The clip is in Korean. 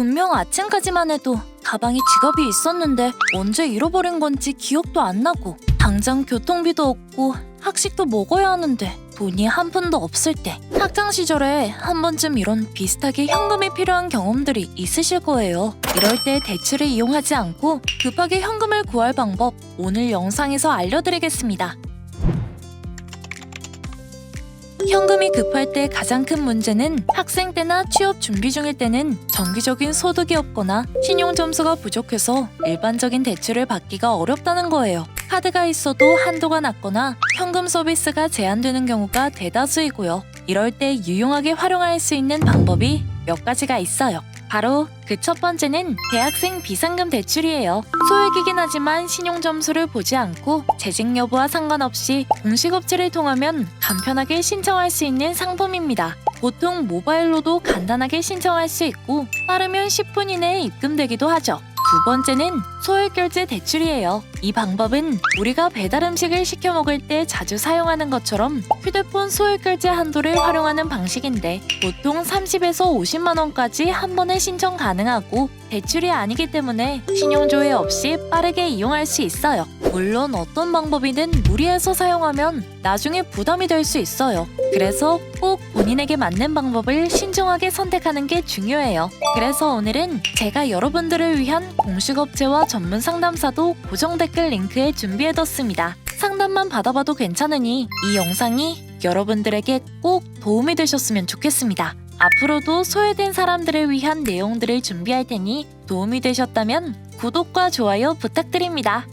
분명 아침까지만 해도 가방에 지갑이 있었는데 언제 잃어버린 건지 기억도 안 나고 당장 교통비도 없고 학식도 먹어야 하는데 돈이 한 푼도 없을 때 학창 시절에 한 번쯤 이런 비슷하게 현금이 필요한 경험들이 있으실 거예요. 이럴 때 대출을 이용하지 않고 급하게 현금을 구할 방법 오늘 영상에서 알려드리겠습니다. 현금이 급할 때 가장 큰 문제는 학생 때나 취업 준비 중일 때는 정기적인 소득이 없거나 신용 점수가 부족해서 일반적인 대출을 받기가 어렵다는 거예요. 카드가 있어도 한도가 낮거나 현금 서비스가 제한되는 경우가 대다수이고요. 이럴 때 유용하게 활용할 수 있는 방법이 몇 가지가 있어요. 바로 그 첫 번째는 대학생 비상금 대출이에요. 소액이긴 하지만 신용 점수를 보지 않고 재직 여부와 상관없이 공식업체를 통하면 간편하게 신청할 수 있는 상품입니다. 보통 모바일로도 간단하게 신청할 수 있고 빠르면 10분 이내에 입금되기도 하죠. 두 번째는 소액결제 대출이에요. 이 방법은 우리가 배달 음식을 시켜 먹을 때 자주 사용하는 것처럼 휴대폰 소액결제 한도를 활용하는 방식인데 보통 30에서 50만 원까지 한 번에 신청 가능하고 대출이 아니기 때문에 신용조회 없이 빠르게 이용할 수 있어요. 물론 어떤 방법이든 무리해서 사용하면 나중에 부담이 될 수 있어요. 그래서 꼭 본인에게 맞는 방법을 신중하게 선택하는 게 중요해요. 그래서 오늘은 제가 여러분들을 위한 공식 업체와 전문 상담사도 고정 댓글 링크에 준비해뒀습니다. 상담만 받아봐도 괜찮으니 이 영상이 여러분들에게 꼭 도움이 되셨으면 좋겠습니다. 앞으로도 소외된 사람들을 위한 내용들을 준비할 테니 도움이 되셨다면 구독과 좋아요 부탁드립니다.